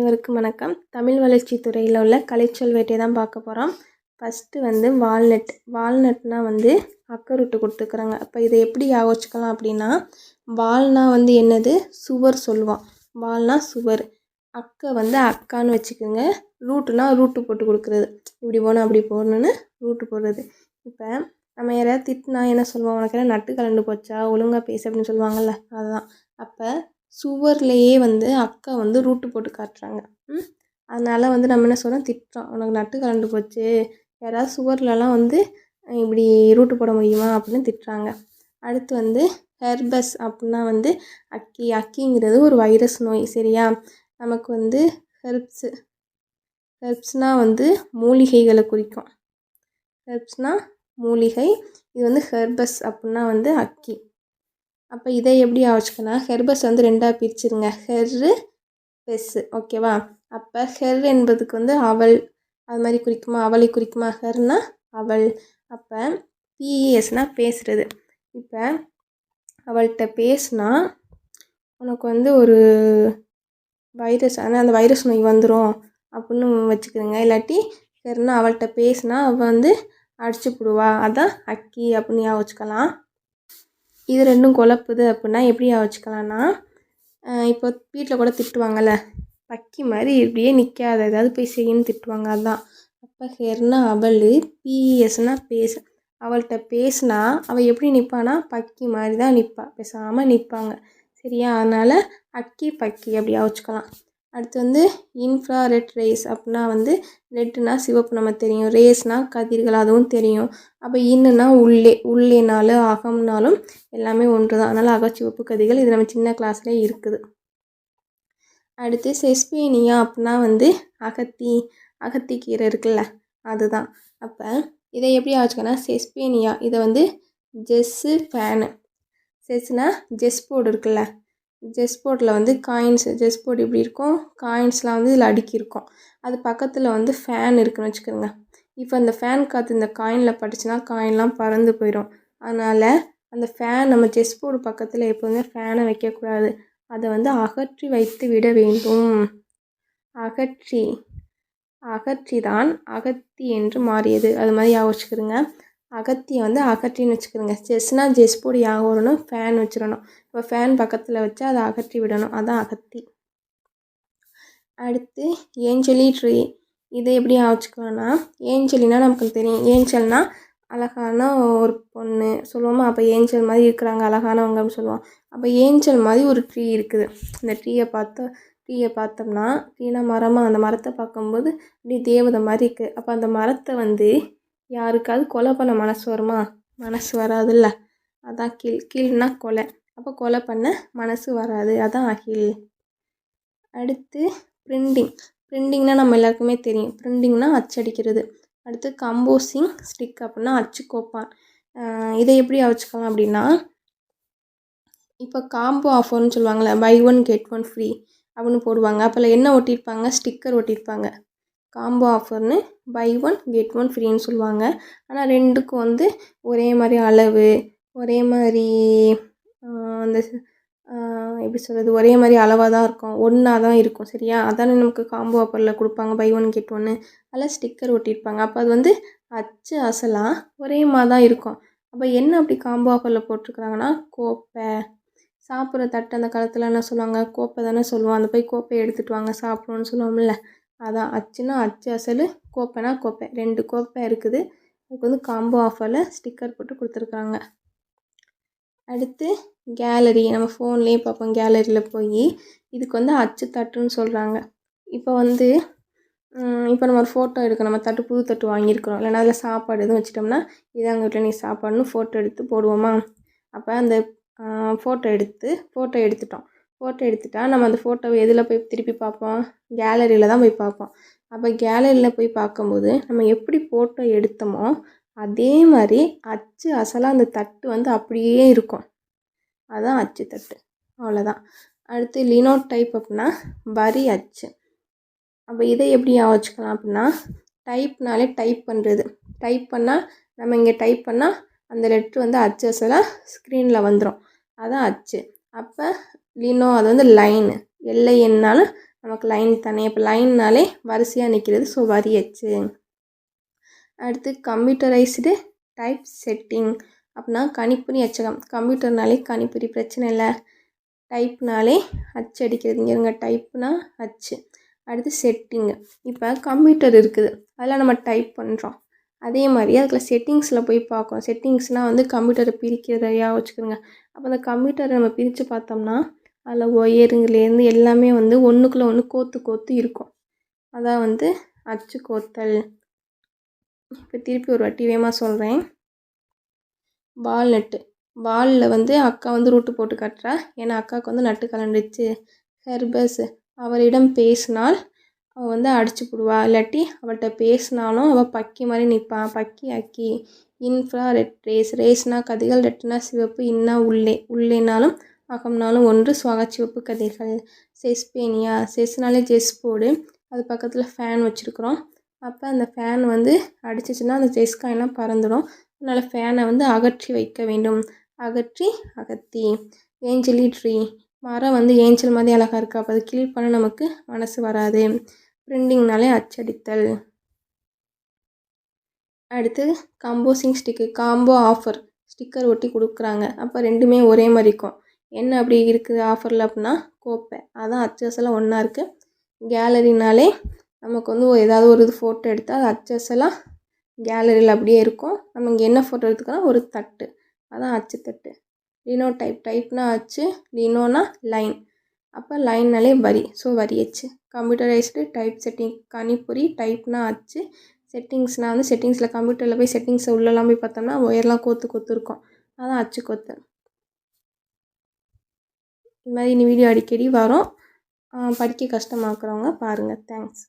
அனைவருக்கும் வணக்கம். தமிழ் வளர்ச்சி துறையில் உள்ள கலைச்சொல் வேட்டை தான் பார்க்க போகிறோம் ஃபஸ்ட்டு வந்து வால்நட். வால்நட்னால் வந்து அக்கருட்டு கொடுத்துருக்குறாங்க. அப்போ இதை எப்படி யோசிச்சுக்கலாம் அப்படின்னா வால்னா வந்து என்னது? சுவர் சொல்லுவோம். வால்னா சுவர். அக்கை வந்து அக்கான்னு வச்சுக்கோங்க. ரூட்டுனா ரூட்டு போட்டு கொடுக்குறது. இப்படி போகணும் அப்படி போகணுன்னு ரூட்டு போடுறது. இப்போ நம்ம யாராவது திட்டினா என்ன சொல்லுவோம்? உனக்கு என்ன நட்டு கலண்டு போச்சா? ஒழுங்காக பேசு அப்படின்னு சொல்லுவாங்கள்ல அதுதான் அப்போ சுவர்லேயே வந்து அக்கா வந்து ரூட்டு போட்டு காட்டுறாங்க. அதனால் வந்து நம்ம என்ன சொல்கிறோம் திட்டுறோம். உனக்கு நட்டு கலண்டு போச்சு. யாராவது சுவர்லலாம் வந்து இப்படி ரூட்டு போட முடியுமா? அப்படின்னு திட்டுறாங்க. அடுத்து வந்து ஹெர்பஸ் அப்படின்னா வந்து அக்கி. அக்கிங்கிறது ஒரு வைரஸ் நோய் சரியா? நமக்கு வந்து ஹெர்ப்ஸு. ஹெர்ப்ஸ்னால் வந்து மூலிகைகளை குறிக்கும். ஹெர்ப்ஸ்னால் மூலிகை. இது வந்து ஹெர்பஸ் அப்படின்னா வந்து அக்கி. அப்போ இதை எப்படி ஆச்சுக்கன்னா ஹெர்பஸ் வந்து ரெண்டாக பிரிச்சுருங்க. ஹெர்ரு பெஸ்ஸு ஓகேவா? அப்போ ஹெர் என்பதுக்கு வந்து அவள் அது மாதிரி குறிக்குமா? அவளை குறிக்குமா? ஹெர்னா அவள் அப்போ பிஇஎஸ்னால் பேசுகிறது இப்போ அவள்கிட்ட பேசுனா உனக்கு வந்து ஒரு வைரஸ் ஆனால் அந்த வைரஸ் நோய் வந்துடும் அப்படின்னு வச்சுக்கிறேங்க இல்லாட்டி ஹெர்னா அவள்கிட்ட பேசுனா அவள் வந்து அடிச்சுப்பிடுவா. அதான் அக்கி அப்படின்னு வச்சுக்கலாம். இது ரெண்டும் குழப்புது அப்படின்னா எப்படி வச்சுக்கலான்னா இப்போ வீட்டில் கூட திட்டுவாங்கள்ல பக்கி மாதிரி இப்படியே நிற்காத ஏதாவது போய் செய்யணும்னு திட்டுவாங்க. அதுதான் அப்போ ஹெர்னா அவள் பிஎஸ்னா பேச. அவள்கிட்ட பேசுனா அவள் எப்படி நிற்பானா பக்கி மாதிரி தான் நிற்பா பேசாமல் நிற்பாங்க சரியா? அதனால் அக்கி பக்கி அப்படி வச்சுக்கலாம். அடுத்து வந்து இன்ஃப்ராரெட் ரேஸ் அப்படின்னா வந்து ரெட்டுனா சிவப்பு நம்ம தெரியும். ரேஸ்னால் கதிர்கள் அதுவும் தெரியும். அப்போ இன்னுனா உள்ளே உள்ளேனாலும் அகம்னாலும் எல்லாமே ஒன்று தான் அதனால் அகச்சிவப்பு கதிர்கள் இது நம்ம சின்ன கிளாஸில் இருக்குது. அடுத்து செஸ்பேனியா அப்படின்னா வந்து அகத்தி அகத்தி கீரை இருக்குல்ல அதுதான். அப்போ இதை எப்படி ஆச்சுக்கன்னா செஸ்பேனியா இதை வந்து ஜெஸ்ஸு ஃபேனு செஸ்னால் ஜெஸ் போர்டு இருக்குல்ல ஜெஸ் போர்டில் வந்து காயின்ஸ் ஜெஸ் போர்டு இப்படி இருக்கும். காயின்ஸ்லாம் வந்து இதில் அடுக்கியிருக்கும் அது பக்கத்தில் வந்து ஃபேன் இருக்குன்னு வச்சுக்கோங்க. இப்போ அந்த ஃபேன் காற்று இந்த காயினில் பட்டுச்சுன்னா காயின்லாம் பறந்து போயிடும் அதனால் அந்த ஃபேன் நம்ம செஸ் போர்டு பக்கத்தில் எப்போதுமே ஃபேனை வைக்கக்கூடாது அதை வந்து அகற்றி வைத்து விட வேண்டும். அகற்றி அகற்றி தான் அகத்தி என்று மாறியது. அது மாதிரி யோசிச்சுக்கிறேங்க அகத்தியை வந்து அகற்றின்னு வச்சுக்கிறோங்க செஸ்னால் செஸ் போர்டு யாக வரணும் ஃபேன் வச்சிடணும். இப்போ ஃபேன் பக்கத்தில் வச்சு அதை அகற்றி விடணும். அதான் அகத்தி. அடுத்து ஏஞ்சலி ட்ரீ இதை எப்படி வச்சுக்கலாம்னா ஏஞ்சலினா நமக்கு தெரியும். ஏஞ்சல்னால் அழகான ஒரு பொண்ணு சொல்லுவோமா? அப்போ ஏஞ்சல் மாதிரி இருக்கிறாங்க அழகானவங்க அப்படின்னு சொல்லுவோம். அப்போ ஏஞ்சல் மாதிரி ஒரு ட்ரீ இருக்குது. இந்த ட்ரீயை பார்த்தா ட்ரீயை பார்த்தோம்னா ட்ரீனா மரமாக அந்த மரத்தை பார்க்கும்போது அப்படியே தேவதை மாதிரி இருக்குது அப்போ அந்த மரத்தை வந்து யாருக்காவது கொலை பண்ண மனசு வருமா? மனசு வராதுல்ல. அதான் கீழ் கீழ்னா கொலை. அப்போ கொலை பண்ண மனசு வராது. அதான் அகில். அடுத்து ப்ரிண்டிங். ப்ரிண்டிங்னால் நம்ம எல்லாருக்குமே தெரியும். ப்ரிண்டிங்னால் அச்சடிக்கிறது அடுத்து கம்போசிங் ஸ்டிக் அப்படின்னா அச்சு கோப்பான். இதை எப்படி வச்சுக்கலாம் அப்படின்னா இப்போ காம்போ ஆஃபர்னு சொல்லுவாங்கள்ல buy one get one free அப்படின்னு போடுவாங்க. அப்போல்லாம் என்ன ஒட்டியிருப்பாங்க? ஸ்டிக்கர் ஒட்டியிருப்பாங்க. காம்போ ஆஃபர்னு பை ஒன் கெட் ஒன் ஃப்ரீன்னு சொல்லுவாங்க. ஆனால் ரெண்டுக்கும் வந்து ஒரே மாதிரி அளவு ஒரே மாதிரி அந்த எப்படி சொல்கிறது ஒரே மாதிரி அளவாக தான் இருக்கும். ஒன்றா தான் இருக்கும் சரியா? அதானே நமக்கு காம்போ ஆஃபரில் கொடுப்பாங்க பை ஒன் கெட் ஒன்று அதில் ஸ்டிக்கர் ஒட்டியிருப்பாங்க. அப்போ அது வந்து அச்சு அசலாக ஒரே மாதிரி தான் இருக்கும். அப்போ என்ன அப்படி காம்போ ஆஃபரில் போட்டிருக்குறாங்கன்னா கோப்பை. சாப்பிட்ற தட்டு அந்த காலத்தில் என்ன சொல்லுவாங்க? கோப்பை தானே சொல்லுவோம். அந்த போய் கோப்பையை எடுத்துகிட்டு வாங்க சாப்பிடுவோன்னு சொல்லுவோம்ல. அதான் அச்சுன்னா அச்சு அசல் கோப்பைனா கோப்பை. ரெண்டு கோப்பை இருக்குது. அதுக்கு வந்து காம்போ ஆஃபரில் ஸ்டிக்கர் போட்டு கொடுத்துருக்காங்க. அடுத்து கேலரி நம்ம ஃபோன்லேயே பார்ப்போம். கேலரியில் போய் இதுக்கு வந்து அச்சு தட்டுன்னு சொல்கிறாங்க இப்போ வந்து இப்போ நம்ம ஒரு ஃபோட்டோ எடுக்க நம்ம தட்டு புது தட்டு வாங்கியிருக்கிறோம். இல்லைனா அதில் சாப்பாடு எதுவும் வச்சிட்டோம்னா இதாங்க வீட்டில் நீ சாப்பாடுன்னு ஃபோட்டோ எடுத்து போடுவோமா? அப்போ அந்த ஃபோட்டோ எடுத்து ஃபோட்டோ எடுத்துட்டோம். ஃபோட்டோ எடுத்துட்டா நம்ம அந்த ஃபோட்டோவை எதில் போய் திருப்பி பார்ப்போம்? கேலரியில் தான் போய் பார்ப்போம். அப்போ கேலரியில் போய் பார்க்கும்போது நம்ம எப்படி ஃபோட்டோ எடுத்தோமோ அதே மாதிரி அச்சு அசலாக அந்த தட்டு வந்து அப்படியே இருக்கும். அதுதான் அச்சு தட்டு. அவ்வளோதான் அடுத்து லினோ டைப் அப்படின்னா வரி அச்சு. அப்போ இதை எப்படி வச்சுக்கலாம் அப்படின்னா டைப்னாலே டைப் பண்ணுறது டைப் பண்ணால் நம்ம இங்கே டைப் பண்ணால் அந்த லெட்ரு வந்து அச்சு அசலாக ஸ்க்ரீனில் வந்துடும் அதான் அச்சு. அப்போ லினோ அது வந்து லைனு எல்ஐஎன்னாலும் நமக்கு லைன் தானே. இப்போ லைன்னாலே வரிசையாக நிற்கிறது ஸோ வரி அச்சு. அடுத்து கம்ப்யூட்டரைஸ்டு டைப் செட்டிங் அப்படின்னா கணிப்பொறி அச்சகம். கம்ப்யூட்டர்னாலே கணிப்பொறி பிரச்சனை இல்லை. டைப்னாலே அச்சு அடிக்கிறது. இங்கே இருங்க டைப்னா அச்சு. அடுத்து செட்டிங்கு இப்போ கம்ப்யூட்டர் இருக்குது. அதில் நம்ம டைப் பண்ணுறோம் அதே மாதிரி அதில் செட்டிங்ஸில் போய் பார்க்கணும். செட்டிங்ஸ்னால் வந்து கம்ப்யூட்டரை பிரிக்கிறதையாக வச்சுக்கோங்க. அப்போ அந்த கம்ப்யூட்டரை நம்ம பிரித்து பார்த்தோம்னா அதில் ஒயருங்கலேருந்து எல்லாமே வந்து ஒன்றுக்குள்ளே ஒன்று கோத்து கோத்து இருக்கும். அதான் வந்து அச்சு கோத்தல். இப்போ திருப்பி ஒரு வாட்டி வேகமாக சொல்கிறேன் வால்நட்டு. வாலில் வந்து அக்கா வந்து ரூட்டு போட்டு கட்டுறா. ஏன்னா அக்காவுக்கு வந்து நட்டு கலண்டுச்சு ஹெர்பஸ். அவரிடம் பேசினால் அவள் வந்து அடிச்சு போடுவா. இல்லாட்டி அவள்கிட்ட பேசினாலும் அவள் பக்கி மாதிரி நிற்பான் பக்கி அக்கி இன்ஃப்ரா ரெட் ரேஸ் ரேஸ்னால் கதிகள் ரெட்னா சிவப்பு இன்னா உள்ளே. உள்ளேனாலும் அகம்னாலும் ஒன்று சுவாகச்சிவப்பு கதிர்கள் செஸ்பேனியா செஸ்னாலே செஸ் போர்டு அது பக்கத்தில் ஃபேன் வச்சுருக்குறோம். அப்போ அந்த ஃபேன் வந்து அடிச்சிச்சுன்னா அந்த செஸ் காயின்லாம் பறந்துடும். அதனால் ஃபேனை வந்து அகற்றி வைக்க வேண்டும். அகற்றி அகத்தி. ஏஞ்சலி ட்ரீ மரம் வந்து ஏஞ்சல் மாதிரி அழகாக இருக்குது அப்போ அது கில் பண்ண நமக்கு மனசு வராது. பிரிண்டிங்னாலே அச்சடித்தல். அடுத்து composing stick combo offer sticker ஒட்டி கொடுக்குறாங்க. அப்போ ரெண்டுமே ஒரே மாதிரி இருக்கும். என்ன அப்படி இருக்குது ஆஃபரில் அப்படின்னா கோப்பை. அதான் அச்சசலாக ஒன்றா இருக்குது கேலரினாலே நமக்கு வந்து ஏதாவது ஒரு இது ஃபோட்டோ எடுத்தால் அது அச்சசலாக கேலரியில் அப்படியே இருக்கும். நம்ம இங்கே என்ன ஃபோட்டோ எடுத்துக்கலாம் ஒரு தட்டு. அதான் அச்சு தட்டு லினோ டைப் டைப்னா அச்சு லினோனா லைன் அப்போ லைன்னாலே வரி. ஸோ வரி அச்சு. கம்ப்யூட்டரைஸ்டு டைப் செட்டிங் கணிப்பொறி டைப்னா அச்சு. செட்டிங்ஸ்னால் வந்து செட்டிங்ஸில் கம்ப்யூட்டரில் போய் செட்டிங்ஸை உள்ளெல்லாம் போய் பார்த்தோம்னா ஒயர்லாம் கோத்து கொத்து இருக்கும். அதான் அச்சு கொத்து. இது மாதிரி இனி வீடியோ அடிக்கடி வரும். படிக்க கஷ்டமாக்குறவங்க பாருங்கள் தேங்க்ஸ்